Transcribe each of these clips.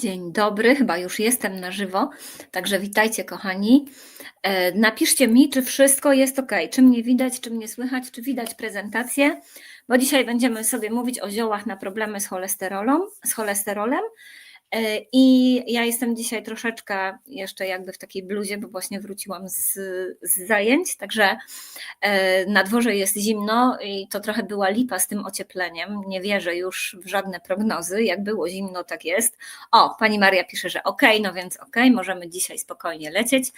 Dzień dobry, chyba już jestem na żywo, także witajcie kochani. E, napiszcie mi, czy wszystko jest ok, czy mnie widać, czy mnie słychać, czy widać prezentację, bo dzisiaj będziemy sobie mówić o ziołach na problemy z cholesterolem. Z cholesterolem. E, I ja jestem dzisiaj troszeczkę jeszcze jakby w takiej bluzie, bo właśnie wróciłam z, z, zajęć, także e, na dworze jest zimno i to trochę była lipa z tym ociepleniem. Nie wierzę już w żadne prognozy. Jak było zimno, tak jest. O, pani Maria pisze, że ok, no więc ok, możemy dzisiaj spokojnie lecieć.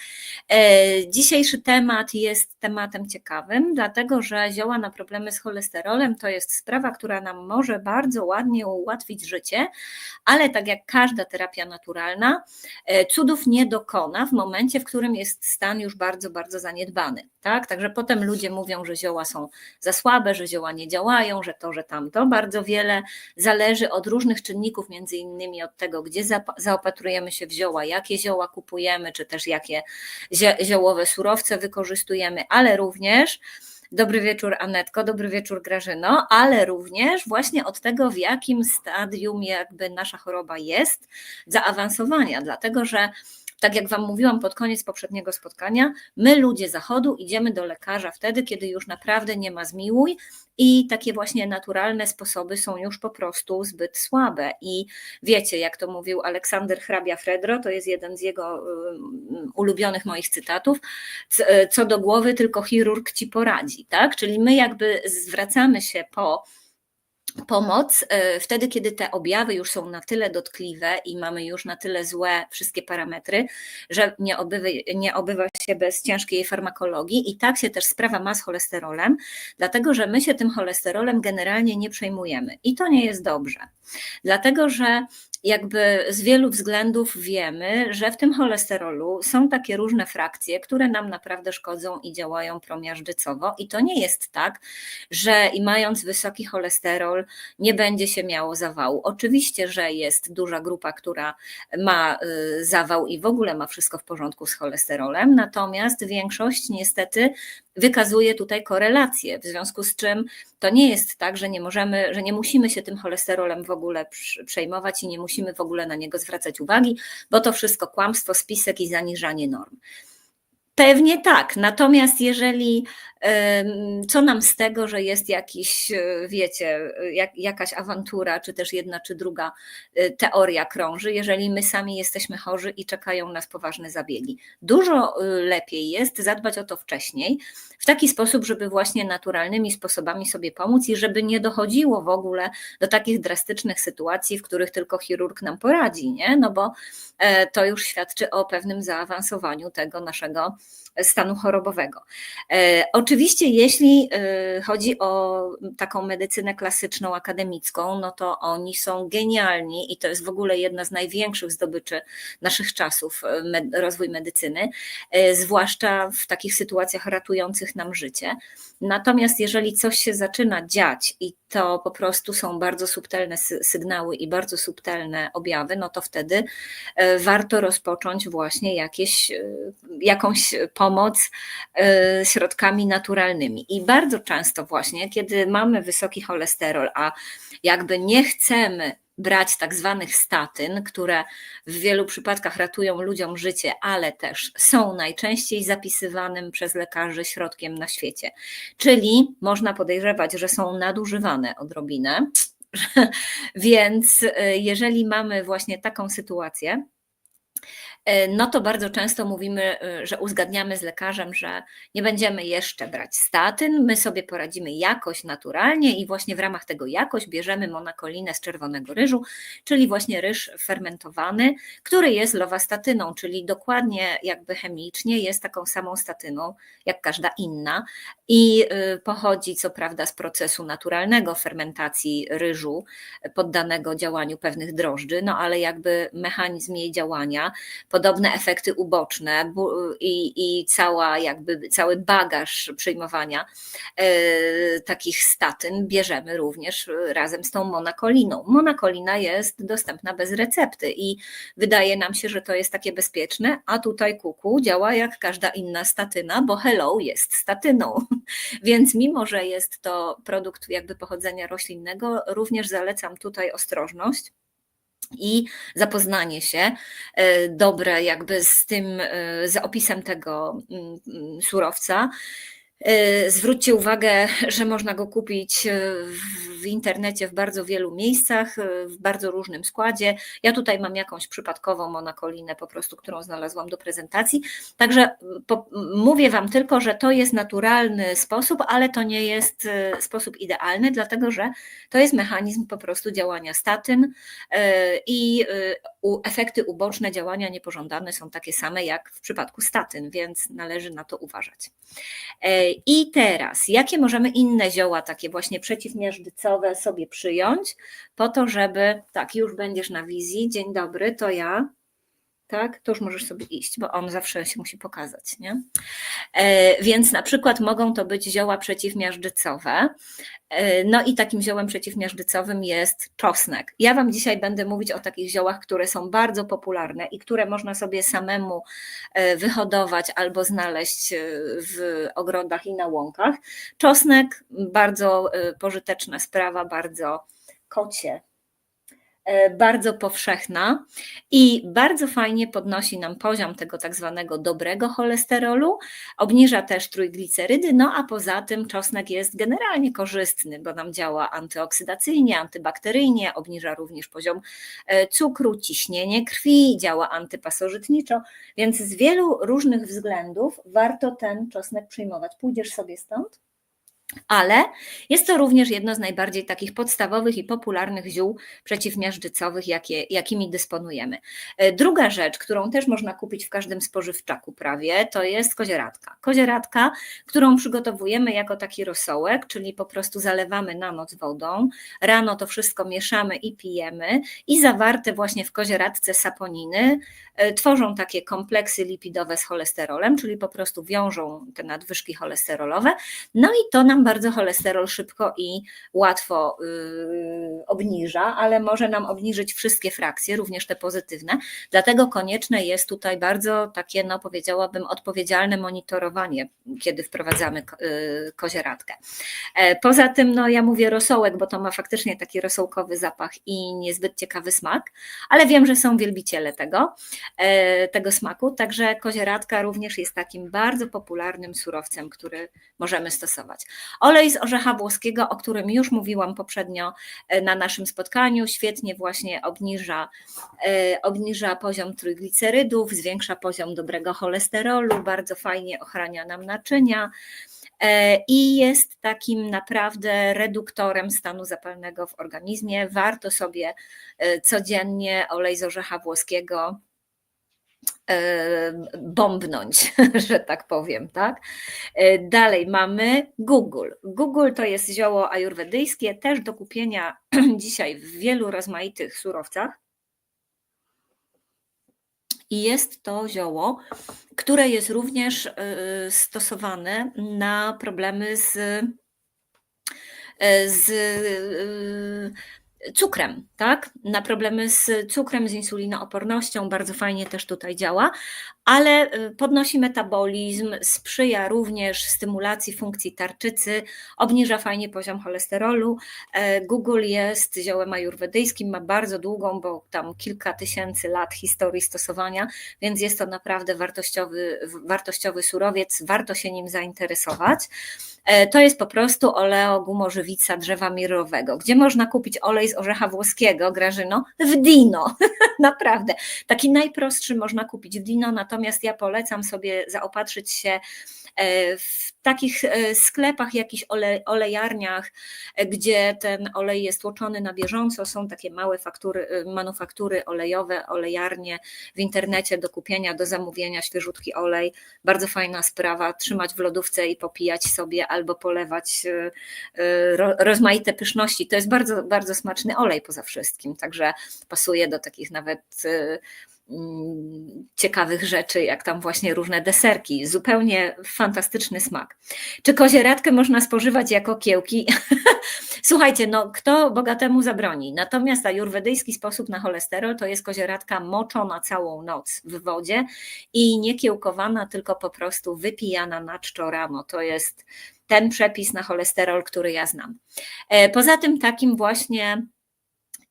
E, dzisiejszy temat jest tematem ciekawym, dlatego że zioła na problemy z cholesterolem to jest sprawa, która nam może bardzo ładnie ułatwić życie, ale tak jak każda terapia naturalna e, cudów nie dokona w momencie, w którym jest stan już bardzo, bardzo zaniedbany. Tak? Także potem ludzie mówią, że zioła są za słabe, że zioła nie działają, że to, że tamto. Bardzo wiele zależy od różnych czynników, między innymi od tego, gdzie zaopatrujemy się w zioła, jakie zioła kupujemy, czy też jakie ziołowe surowce wykorzystujemy, ale również Dobry wieczór Anetko, dobry wieczór Grażyno, ale również właśnie od tego, w jakim stadium jakby nasza choroba jest, zaawansowania, dlatego że tak jak Wam mówiłam pod koniec poprzedniego spotkania, my ludzie Zachodu idziemy do lekarza wtedy, kiedy już naprawdę nie ma zmiłuj i takie właśnie naturalne sposoby są już po prostu zbyt słabe. I wiecie, jak to mówił Aleksander Hrabia Fredro, to jest jeden z jego ulubionych moich cytatów, co do głowy tylko chirurg ci poradzi, tak? Czyli my jakby zwracamy się po pomoc e, wtedy, kiedy te objawy już są na tyle dotkliwe i mamy już na tyle złe wszystkie parametry, że nie obywa, nie obywa się bez ciężkiej farmakologii i tak się też sprawa ma z cholesterolem, dlatego że my się tym cholesterolem generalnie nie przejmujemy. I to nie jest dobrze, dlatego że jakby z wielu względów wiemy, że w tym cholesterolu są takie różne frakcje, które nam naprawdę szkodzą i działają promiażdżycowo. I to nie jest tak, że i mając wysoki cholesterol nie będzie się miało zawału. Oczywiście, że jest duża grupa, która ma y, zawał i w ogóle ma wszystko w porządku z cholesterolem, natomiast większość niestety wykazuje tutaj korelację, w związku z czym to nie jest tak, że nie możemy, że nie musimy się tym cholesterolem w ogóle przejmować i nie musimy w ogóle na niego zwracać uwagi, bo to wszystko kłamstwo, spisek i zaniżanie norm. Pewnie tak. Natomiast jeżeli co nam z tego, że jest jakiś, e, wiecie, jak, jakaś awantura, czy też jedna, czy druga e, teoria krąży, jeżeli my sami jesteśmy chorzy i czekają nas poważne zabiegi. Dużo e, lepiej jest zadbać o to wcześniej, w taki sposób, żeby właśnie naturalnymi sposobami sobie pomóc i żeby nie dochodziło w ogóle do takich drastycznych sytuacji, w których tylko chirurg nam poradzi, nie? No bo to już świadczy o pewnym zaawansowaniu tego naszego stanu chorobowego. Oczywiście, jeśli y, chodzi o taką medycynę klasyczną, akademicką, no to oni są genialni i to jest w ogóle jedna z największych zdobyczy naszych czasów, y, rozwój medycyny, zwłaszcza w takich sytuacjach ratujących nam życie. Natomiast jeżeli coś się zaczyna dziać i to po prostu są bardzo subtelne sygnały i bardzo subtelne objawy, no to wtedy warto rozpocząć właśnie jakieś, jakąś pomoc środkami naturalnymi naturalnymi. I bardzo często właśnie, kiedy mamy wysoki cholesterol, a jakby nie chcemy brać tak zwanych statyn, które w wielu przypadkach ratują ludziom życie, ale też są najczęściej zapisywanym przez lekarzy środkiem na świecie. Czyli można podejrzewać, że są nadużywane odrobinę. Więc y, jeżeli mamy właśnie taką sytuację, no to bardzo często mówimy, e, że uzgadniamy z lekarzem, że nie będziemy jeszcze brać statyn, my sobie poradzimy jakoś naturalnie i właśnie w ramach tego jakoś bierzemy monakolinę z czerwonego ryżu, czyli właśnie ryż fermentowany, który jest lowastatyną, czyli dokładnie jakby chemicznie jest taką samą statyną jak każda inna i e, pochodzi co prawda z procesu naturalnego fermentacji ryżu poddanego działaniu pewnych drożdży, no ale jakby mechanizm jej działania podobne efekty uboczne i, i cała jakby, cały bagaż przyjmowania e, takich statyn bierzemy również razem z tą monakoliną. Monakolina jest dostępna bez recepty i wydaje nam się, że to jest takie bezpieczne, a tutaj kuku działa jak każda inna statyna, bo hello jest statyną. Więc mimo, że jest to produkt jakby pochodzenia roślinnego, również zalecam tutaj ostrożność i zapoznanie się dobre jakby z tym, z opisem tego mm, mm, surowca. E, zwróćcie uwagę, że można go kupić e, w internecie w bardzo wielu miejscach, e, w bardzo różnym składzie. Ja tutaj mam jakąś przypadkową monakolinę po prostu, którą znalazłam do prezentacji. Także po, mówię Wam tylko, że to jest naturalny sposób, ale to nie jest sposób idealny, dlatego że to jest mechanizm po prostu działania statyn i efekty uboczne działania niepożądane są takie same jak w przypadku statyn, więc należy na to uważać. I teraz, jakie możemy inne zioła, takie właśnie przeciwmiażdżycowe sobie przyjąć, po to, żeby, tak, już będziesz na wizji, dzień dobry, to ja, tak, to już możesz sobie iść, bo on zawsze się musi pokazać, nie? E, więc na przykład mogą to być zioła przeciwmiażdżycowe, e, no i takim ziołem przeciwmiażdżycowym jest czosnek. Ja Wam dzisiaj będę mówić o takich ziołach, które są bardzo popularne i które można sobie samemu e, wyhodować albo znaleźć w ogrodach i na łąkach. Czosnek, bardzo pożyteczna sprawa, bardzo kocie bardzo powszechna i bardzo fajnie podnosi nam poziom tego tak zwanego dobrego cholesterolu, obniża też trójglicerydy, no a poza tym czosnek jest generalnie korzystny, bo nam działa antyoksydacyjnie, antybakteryjnie, obniża również poziom e, cukru, ciśnienie krwi, działa antypasożytniczo, więc z wielu różnych względów warto ten czosnek przyjmować. Pójdziesz sobie stąd? Ale jest to również jedno z najbardziej takich podstawowych i popularnych ziół przeciwmiażdżycowych, jakie, jakimi dysponujemy. E, druga rzecz, którą też można kupić w każdym spożywczaku prawie, to jest kozieradka. Kozieradka, którą przygotowujemy jako taki rosołek, czyli po prostu zalewamy na noc wodą, rano to wszystko mieszamy i pijemy i zawarte właśnie w kozieradce saponiny e, tworzą takie kompleksy lipidowe z cholesterolem, czyli po prostu wiążą te nadwyżki cholesterolowe, no i to nam bardzo cholesterol szybko i łatwo yy, obniża, ale może nam obniżyć wszystkie frakcje, również te pozytywne. Dlatego konieczne jest tutaj bardzo takie, no powiedziałabym, odpowiedzialne monitorowanie, kiedy wprowadzamy yy, kozieradkę. E, poza tym, no ja mówię rosołek, bo to ma faktycznie taki rosołkowy zapach i niezbyt ciekawy smak, ale wiem, że są wielbiciele tego, e, tego smaku, także kozieradka również jest takim bardzo popularnym surowcem, który możemy stosować. Olej z orzecha włoskiego, o którym już mówiłam poprzednio e, na naszym spotkaniu, świetnie właśnie obniża, e, obniża poziom trójglicerydów, zwiększa poziom dobrego cholesterolu, bardzo fajnie ochrania nam naczynia e, i jest takim naprawdę reduktorem stanu zapalnego w organizmie. Warto sobie codziennie olej z orzecha włoskiego bombnąć, że tak powiem, tak? E, dalej mamy Google. Google to jest zioło ajurwedyjskie, też do kupienia dzisiaj w wielu rozmaitych surowcach. I jest to zioło, które jest również e, stosowane na problemy z, e, z cukrem, tak? Na problemy z cukrem, z insulinoopornością bardzo fajnie też tutaj działa, ale y, podnosi metabolizm, sprzyja również stymulacji funkcji tarczycy, obniża fajnie poziom cholesterolu. E, Google jest ziołem ajurwedyjskim, ma bardzo długą, bo tam kilka tysięcy lat historii stosowania, więc jest to naprawdę wartościowy, wartościowy surowiec, warto się nim zainteresować. E, to jest po prostu oleogumorzywica drzewa mirowego. Gdzie można kupić olej z orzecha włoskiego, Grażyno? W Dino, naprawdę. Taki najprostszy można kupić w Dino, natomiast ja polecam sobie zaopatrzyć się E, w takich e, sklepach, jakichś olejarniach, e, gdzie ten olej jest tłoczony na bieżąco, są takie małe faktury, manufaktury olejowe, olejarnie w internecie do kupienia, do zamówienia, świeżutki olej. Bardzo fajna sprawa, trzymać w lodówce i popijać sobie albo polewać rozmaite pyszności. To jest bardzo, bardzo smaczny olej poza wszystkim, także pasuje do takich nawet ciekawych rzeczy, jak tam właśnie różne deserki. Zupełnie fantastyczny smak. Czy kozieradkę można spożywać jako kiełki? Słuchajcie, no kto bogatemu zabroni? Natomiast ajurwedyjski sposób na cholesterol to jest kozieradka moczona całą noc w wodzie i nie kiełkowana, tylko po prostu wypijana na czczo rano. To jest ten przepis na cholesterol, który ja znam. E, poza tym takim właśnie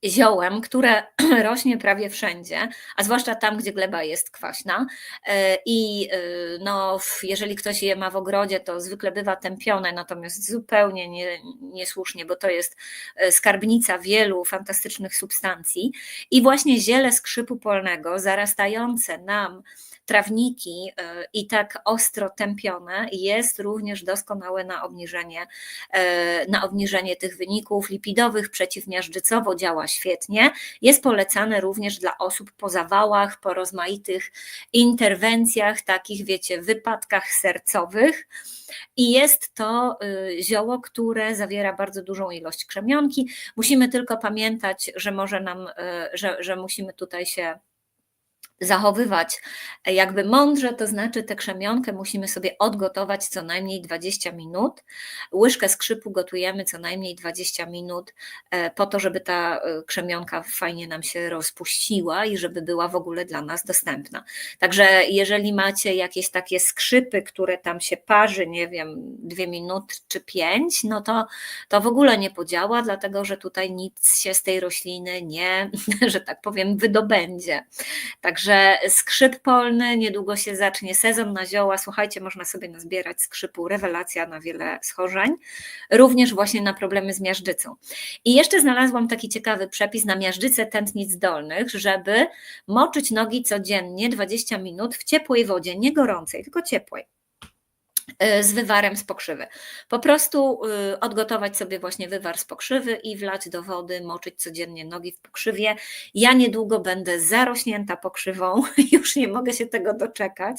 ziołem, które rośnie prawie wszędzie, a zwłaszcza tam, gdzie gleba jest kwaśna. E, I e, no, jeżeli ktoś je ma w ogrodzie, to zwykle bywa tępione, natomiast zupełnie nie, niesłusznie, bo to jest e, skarbnica wielu fantastycznych substancji. I właśnie ziele skrzypu polnego, zarastające nam trawniki e, i tak ostro tępione jest również doskonałe na obniżenie, e, na obniżenie tych wyników lipidowych, przeciwmiażdżycowo działa świetnie. Jest polecane również dla osób po zawałach, po rozmaitych interwencjach, takich wiecie, wypadkach sercowych. I jest to y, zioło, które zawiera bardzo dużą ilość krzemionki. Musimy tylko pamiętać, że może nam, że, że musimy tutaj się zachowywać jakby mądrze, to znaczy tę krzemionkę musimy sobie odgotować co najmniej 20 minut. Łyżkę skrzypu gotujemy co najmniej 20 minut e, po to, żeby ta e, krzemionka fajnie nam się rozpuściła i żeby była w ogóle dla nas dostępna. Także jeżeli macie jakieś takie skrzypy, które tam się parzy, nie wiem, dwie minuty czy pięć, no to to w ogóle nie podziała, dlatego że tutaj nic się z tej rośliny nie, że tak powiem, wydobędzie. Także Także skrzyp polny, niedługo się zacznie sezon na zioła. Słuchajcie, można sobie nazbierać skrzypu, rewelacja na wiele schorzeń, również właśnie na problemy z miażdżycą. I jeszcze znalazłam taki ciekawy przepis na miażdżycę tętnic dolnych, żeby moczyć nogi codziennie 20 minut w ciepłej wodzie, nie gorącej, tylko ciepłej. Y, z wywarem z pokrzywy. Po prostu y, odgotować sobie właśnie wywar z pokrzywy i wlać do wody, moczyć codziennie nogi w pokrzywie. Ja niedługo będę zarośnięta pokrzywą, już nie mogę się tego doczekać,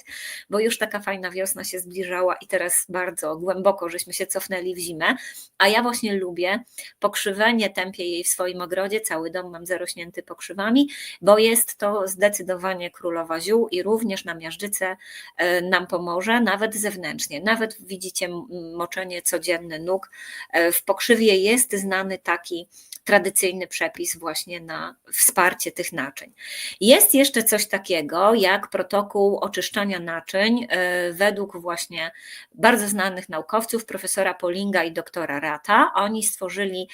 bo już taka fajna wiosna się zbliżała i teraz bardzo głęboko żeśmy się cofnęli w zimę, a ja właśnie lubię pokrzywę, nie tępię jej w swoim ogrodzie, cały dom mam zarośnięty pokrzywami, bo jest to zdecydowanie królowa ziół i również na miażdżyce y, nam pomoże, nawet zewnętrznie nawet widzicie moczenie codzienne nóg. E, w pokrzywie jest znany taki tradycyjny przepis właśnie na wsparcie tych naczyń. Jest jeszcze coś takiego jak protokół oczyszczania naczyń e, według właśnie bardzo znanych naukowców, profesora Polinga i doktora Rata. Oni stworzyli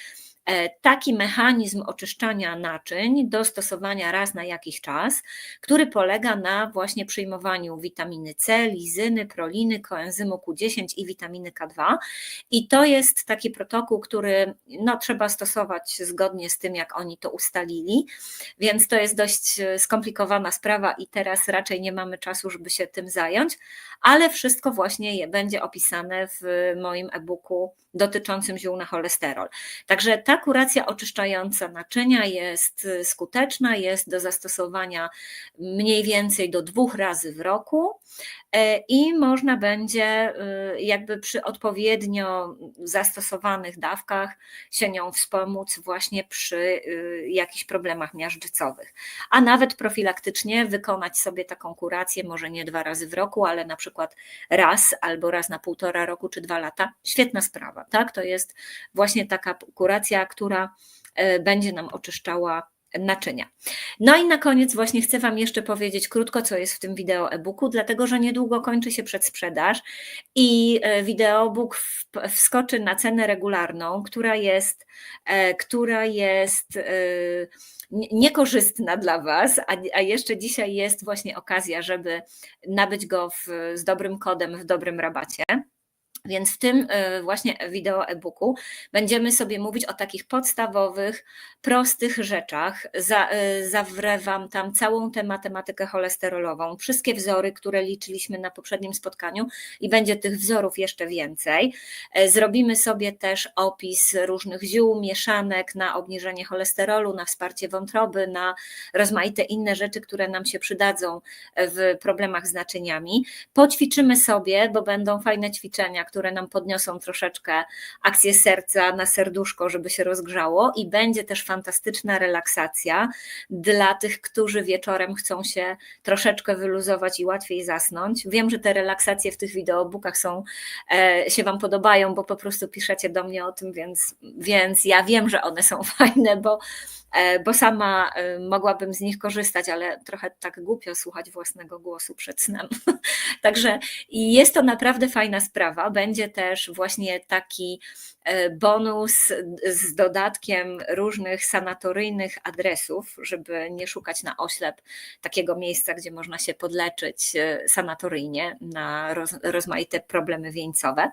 taki mechanizm oczyszczania naczyń do stosowania raz na jakiś czas, który polega na właśnie przyjmowaniu witaminy C, lizyny, proliny, koenzymu Q10 i witaminy K2. I to jest taki protokół, który no, trzeba stosować zgodnie z tym, jak oni to ustalili, więc to jest dość e, skomplikowana sprawa i teraz raczej nie mamy czasu, żeby się tym zająć, ale wszystko właśnie będzie opisane w moim e-booku dotyczącym ziół na cholesterol. Także ta kuracja oczyszczająca naczynia jest skuteczna, jest do zastosowania mniej więcej do dwóch razy w roku i można będzie y, jakby przy odpowiednio zastosowanych dawkach się nią wspomóc właśnie przy y, jakichś problemach miażdżycowych. A nawet profilaktycznie wykonać sobie taką kurację, może nie dwa razy w roku, ale na przykład raz albo raz na półtora roku czy dwa lata. Świetna sprawa, tak? To jest właśnie taka kuracja, która e, będzie nam oczyszczała naczynia. No i na koniec właśnie chcę Wam jeszcze powiedzieć krótko, co jest w tym wideo e-booku, dlatego że niedługo kończy się przedsprzedaż i e, wideobook wskoczy na cenę regularną, która jest, e, która jest niekorzystna dla Was, a, jeszcze dzisiaj jest właśnie okazja, żeby nabyć go w, z dobrym kodem, w dobrym rabacie. Więc w tym e, właśnie wideo e-booku będziemy sobie mówić o takich podstawowych, prostych rzeczach. Za, e, zawrę Wam tam całą tę matematykę cholesterolową, wszystkie wzory, które liczyliśmy na poprzednim spotkaniu i będzie tych wzorów jeszcze więcej. E, zrobimy sobie też opis różnych ziół, mieszanek na obniżenie cholesterolu, na wsparcie wątroby, na rozmaite inne rzeczy, które nam się przydadzą w problemach z naczyniami. Poćwiczymy sobie, bo będą fajne ćwiczenia, które nam podniosą troszeczkę akcję serca na serduszko, żeby się rozgrzało i będzie też fantastyczna relaksacja dla tych, którzy wieczorem chcą się troszeczkę wyluzować i łatwiej zasnąć. Wiem, że te relaksacje w tych wideobookach są, e, się Wam podobają, bo po prostu piszecie do mnie o tym, więc, więc ja wiem, że one są fajne, bo bo sama e, mogłabym z nich korzystać, ale trochę tak głupio słuchać własnego głosu przed snem. Także jest to naprawdę fajna sprawa. Będzie też właśnie taki E, bonus z dodatkiem różnych sanatoryjnych adresów, żeby nie szukać na oślep takiego miejsca, gdzie można się podleczyć e, sanatoryjnie na roz, rozmaite problemy wieńcowe.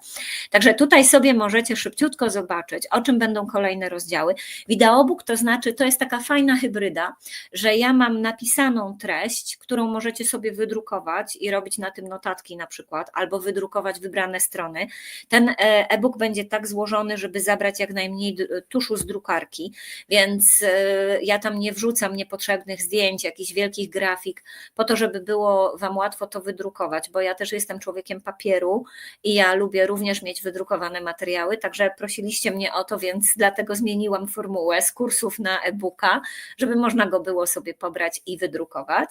Także tutaj sobie możecie szybciutko zobaczyć, o czym będą kolejne rozdziały. Wideobook to znaczy, to jest taka fajna hybryda, że ja mam napisaną treść, którą możecie sobie wydrukować i robić na tym notatki na przykład, albo wydrukować wybrane strony. Ten e, e-book będzie tak złożony, żeby zabrać jak najmniej tuszu z drukarki, więc e, ja tam nie wrzucam niepotrzebnych zdjęć, jakichś wielkich grafik, po to, żeby było Wam łatwo to wydrukować, bo ja też jestem człowiekiem papieru i ja lubię również mieć wydrukowane materiały, także prosiliście mnie o to, więc dlatego zmieniłam formułę z kursów na e-booka, żeby można go było sobie pobrać i wydrukować.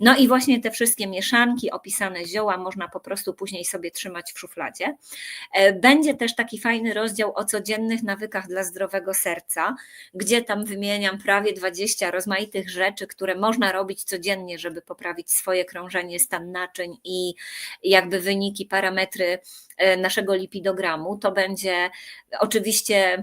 No i właśnie te wszystkie mieszanki, opisane zioła można po prostu później sobie trzymać w szufladzie. E, będzie też taki fajny rozdział o codziennych nawykach dla zdrowego serca, gdzie tam wymieniam prawie 20 rozmaitych rzeczy, które można robić codziennie, żeby poprawić swoje krążenie, stan naczyń i jakby wyniki, parametry naszego lipidogramu. To będzie oczywiście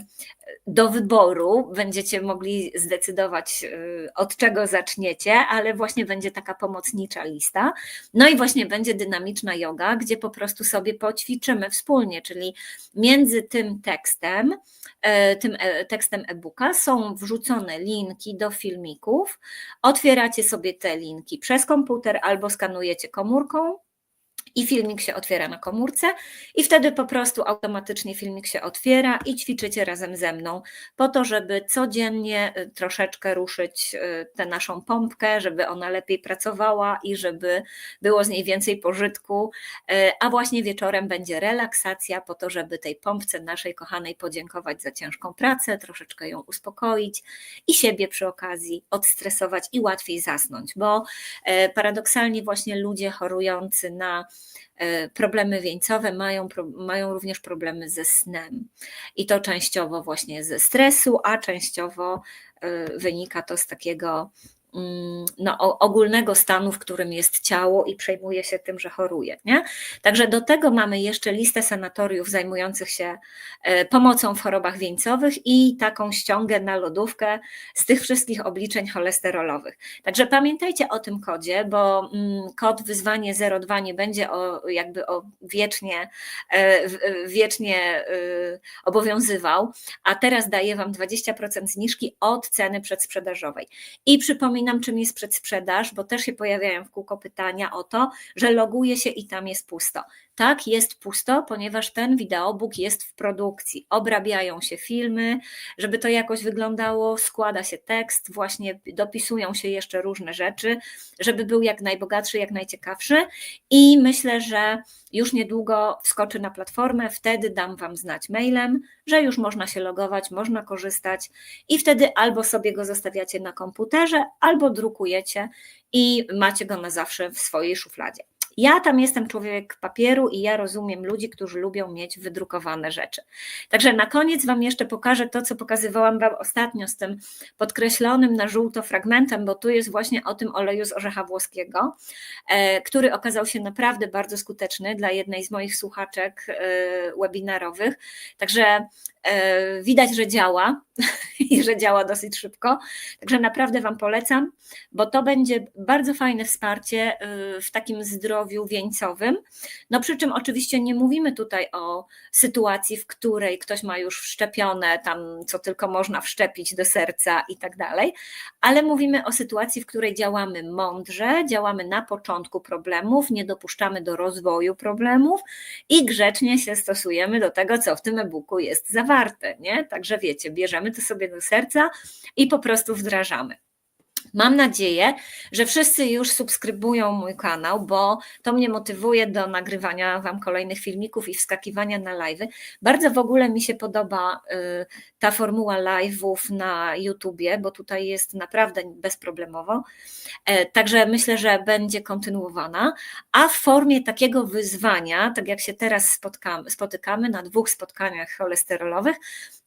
do wyboru będziecie mogli zdecydować, y, od czego zaczniecie, ale właśnie będzie taka pomocnicza lista. No i właśnie będzie dynamiczna yoga, gdzie po prostu sobie poćwiczymy wspólnie, czyli między tym tekstem, e, tym e, tekstem e-booka są wrzucone linki do filmików. Otwieracie sobie te linki przez komputer albo skanujecie komórką i filmik się otwiera na komórce, i wtedy po prostu automatycznie filmik się otwiera i ćwiczycie razem ze mną, po to, żeby codziennie y, troszeczkę ruszyć y, tę naszą pompkę, żeby ona lepiej pracowała i żeby było z niej więcej pożytku. Y, a właśnie wieczorem będzie relaksacja, po to, żeby tej pompce naszej kochanej podziękować za ciężką pracę, troszeczkę ją uspokoić i siebie przy okazji odstresować i łatwiej zasnąć, bo paradoksalnie właśnie ludzie chorujący na problemy wieńcowe mają, mają również problemy ze snem. I to częściowo właśnie ze stresu, a częściowo e, wynika to z takiego no, ogólnego stanu, w którym jest ciało i przejmuje się tym, że choruje. Nie? Także do tego mamy jeszcze listę sanatoriów zajmujących się e, pomocą w chorobach wieńcowych i taką ściągę na lodówkę z tych wszystkich obliczeń cholesterolowych. Także pamiętajcie o tym kodzie, bo mm, kod wyzwanie 02 nie będzie o, jakby o wiecznie, e, wiecznie y, obowiązywał, a teraz daję Wam 20% zniżki od ceny przedsprzedażowej. I przypominam, przypominam, czym jest przedsprzedaż, bo też się pojawiają w kółko pytania o to, że loguje się i tam jest pusto. Tak, jest pusto, ponieważ ten wideobook jest w produkcji. Obrabiają się filmy, żeby to jakoś wyglądało, składa się tekst, właśnie dopisują się jeszcze różne rzeczy, żeby był jak najbogatszy, jak najciekawszy. I myślę, że już niedługo wskoczy na platformę, wtedy dam Wam znać mailem, że już można się logować, można korzystać i wtedy albo sobie go zostawiacie na komputerze, albo drukujecie i macie go na zawsze w swojej szufladzie. Ja tam jestem człowiek papieru i ja rozumiem ludzi, którzy lubią mieć wydrukowane rzeczy. Także na koniec Wam jeszcze pokażę to, co pokazywałam Wam ostatnio z tym podkreślonym na żółto fragmentem, bo tu jest właśnie o tym oleju z orzecha włoskiego, e, który okazał się naprawdę bardzo skuteczny dla jednej z moich słuchaczek e, webinarowych. Także widać, że działa i że działa dosyć szybko. Także naprawdę Wam polecam, bo to będzie bardzo fajne wsparcie e, w takim zdrowiu wieńcowym. No przy czym oczywiście nie mówimy tutaj o sytuacji, w której ktoś ma już wszczepione tam, co tylko można wszczepić do serca i tak dalej, ale mówimy o sytuacji, w której działamy mądrze, działamy na początku problemów, nie dopuszczamy do rozwoju problemów i grzecznie się stosujemy do tego, co w tym e-booku jest zawarte warte, nie? Także wiecie, bierzemy to sobie do serca i po prostu wdrażamy. Mam nadzieję, że wszyscy już subskrybują mój kanał, bo to mnie motywuje do nagrywania Wam kolejnych filmików i wskakiwania na live'y. Bardzo w ogóle mi się podoba y, ta formuła live'ów na YouTubie, bo tutaj jest naprawdę bezproblemowo. E, także myślę, że będzie kontynuowana, a w formie takiego wyzwania, tak jak się teraz spotkamy, spotykamy na dwóch spotkaniach cholesterolowych,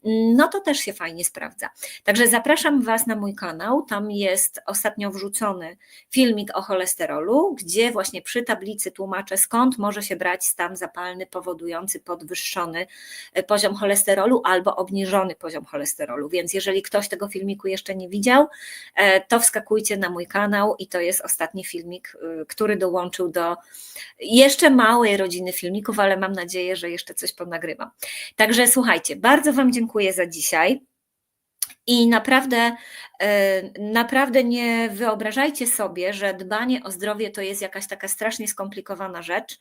no to też się fajnie sprawdza. Także zapraszam Was na mój kanał. Tam jest ostatnio wrzucony filmik o cholesterolu, gdzie właśnie przy tablicy tłumaczę, skąd może się brać stan zapalny powodujący podwyższony e, poziom cholesterolu albo obniżony poziom cholesterolu. Więc jeżeli ktoś tego filmiku jeszcze nie widział, e, to wskakujcie na mój kanał i to jest ostatni filmik, e, który dołączył do jeszcze małej rodziny filmików, ale mam nadzieję, że jeszcze coś ponagrywam. Także słuchajcie, bardzo Wam dziękuję dziękuję za dzisiaj. I naprawdę, e, naprawdę nie wyobrażajcie sobie, że dbanie o zdrowie to jest jakaś taka strasznie skomplikowana rzecz,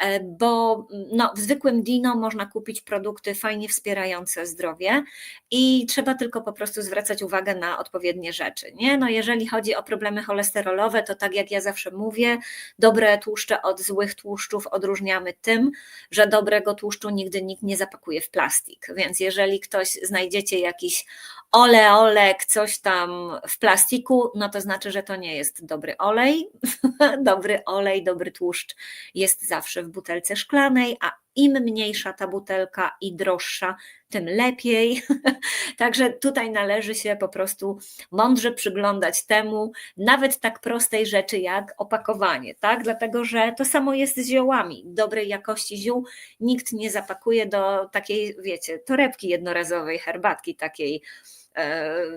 e, bo no, w zwykłym Dino można kupić produkty fajnie wspierające zdrowie i trzeba tylko po prostu zwracać uwagę na odpowiednie rzeczy. Nie? No, jeżeli chodzi o problemy cholesterolowe, to tak jak ja zawsze mówię, dobre tłuszcze od złych tłuszczów odróżniamy tym, że dobrego tłuszczu nigdy nikt nie zapakuje w plastik. Więc jeżeli ktoś znajdziecie jakiś oleolek, coś tam w plastiku, no to znaczy, że to nie jest dobry olej. dobry olej, dobry tłuszcz jest zawsze w butelce szklanej, a im mniejsza ta butelka i droższa, tym lepiej. Także tutaj należy się po prostu mądrze przyglądać temu, nawet tak prostej rzeczy jak opakowanie, tak? Dlatego, że to samo jest z ziołami. Dobrej jakości ziół nikt nie zapakuje do takiej, wiecie, torebki jednorazowej, herbatki takiej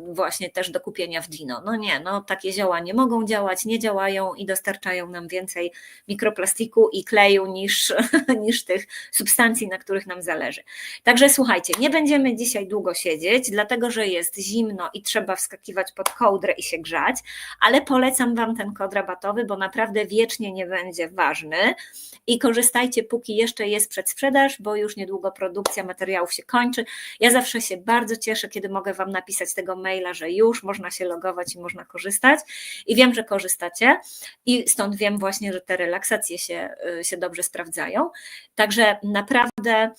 właśnie też do kupienia w Dino. No nie, no takie zioła nie mogą działać, nie działają i dostarczają nam więcej mikroplastiku i kleju niż, niż tych substancji, na których nam zależy. Także słuchajcie, nie będziemy dzisiaj długo siedzieć, dlatego że jest zimno i trzeba wskakiwać pod kołdrę i się grzać, ale polecam Wam ten kod rabatowy, bo naprawdę wiecznie nie będzie ważny i korzystajcie póki jeszcze jest przedsprzedaż, bo już niedługo produkcja materiałów się kończy. Ja zawsze się bardzo cieszę, kiedy mogę Wam napisać napisać tego maila, że już można się logować i można korzystać. I wiem, że korzystacie, i stąd wiem właśnie, że te relaksacje się, y, się dobrze sprawdzają. Także naprawdę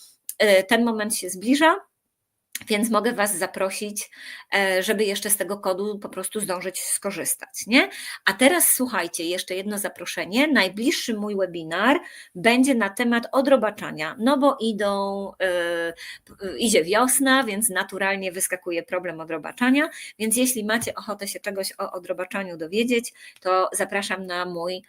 y, ten moment się zbliża. Więc mogę Was zaprosić, e, żeby jeszcze z tego kodu po prostu zdążyć skorzystać. Nie? A teraz słuchajcie, jeszcze jedno zaproszenie. Najbliższy mój webinar będzie na temat odrobaczania, no bo idą, yy, idzie wiosna, więc naturalnie wyskakuje problem odrobaczania. Więc jeśli macie ochotę się czegoś o odrobaczaniu dowiedzieć, to zapraszam na mój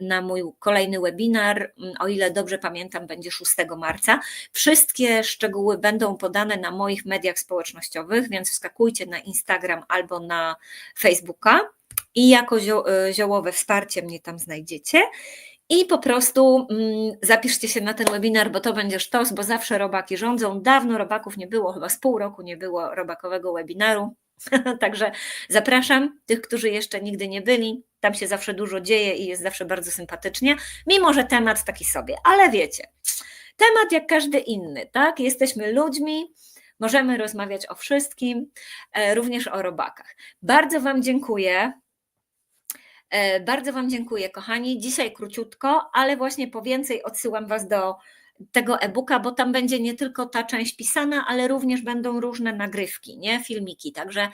na mój kolejny webinar, mm, o ile dobrze pamiętam, będzie 6 marca. Wszystkie szczegóły będą podane na moich mediach społecznościowych, więc wskakujcie na Instagram albo na Facebooka i jako e, ziołowe wsparcie mnie tam znajdziecie. I po prostu mm, zapiszcie się na ten webinar, bo to będzie sztos, bo zawsze robaki rządzą. Dawno robaków nie było, chyba z pół roku nie było robakowego webinaru. Także zapraszam tych, którzy jeszcze nigdy nie byli. Tam się zawsze dużo dzieje i jest zawsze bardzo sympatycznie, mimo że temat taki sobie, ale wiecie, temat jak każdy inny, tak? Jesteśmy ludźmi, możemy rozmawiać o wszystkim, e, również o robakach. Bardzo Wam dziękuję. E, bardzo Wam dziękuję, kochani. Dzisiaj króciutko, ale właśnie po więcej odsyłam Was do tego e-booka, bo tam będzie nie tylko ta część pisana, ale również będą różne nagrywki, nie? filmiki. Także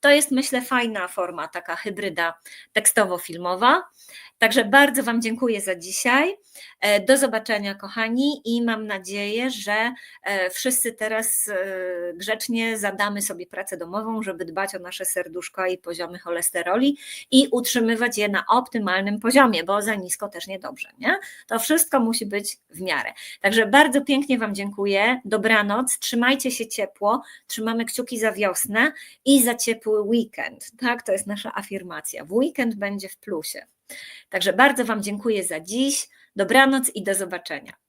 to jest myślę fajna forma, taka hybryda tekstowo-filmowa. Także bardzo Wam dziękuję za dzisiaj. E, do zobaczenia, kochani, i mam nadzieję, że e, wszyscy teraz e, grzecznie zadamy sobie pracę domową, żeby dbać o nasze serduszka i poziomy cholesteroli i utrzymywać je na optymalnym poziomie, bo za nisko też niedobrze. Nie? To wszystko musi być w miarę. Także bardzo pięknie Wam dziękuję. Dobranoc, trzymajcie się ciepło, trzymamy kciuki za wiosnę i za ciepły weekend. Tak, to jest nasza afirmacja. W weekend będzie w plusie. Także bardzo Wam dziękuję za dziś. Dobranoc i do zobaczenia.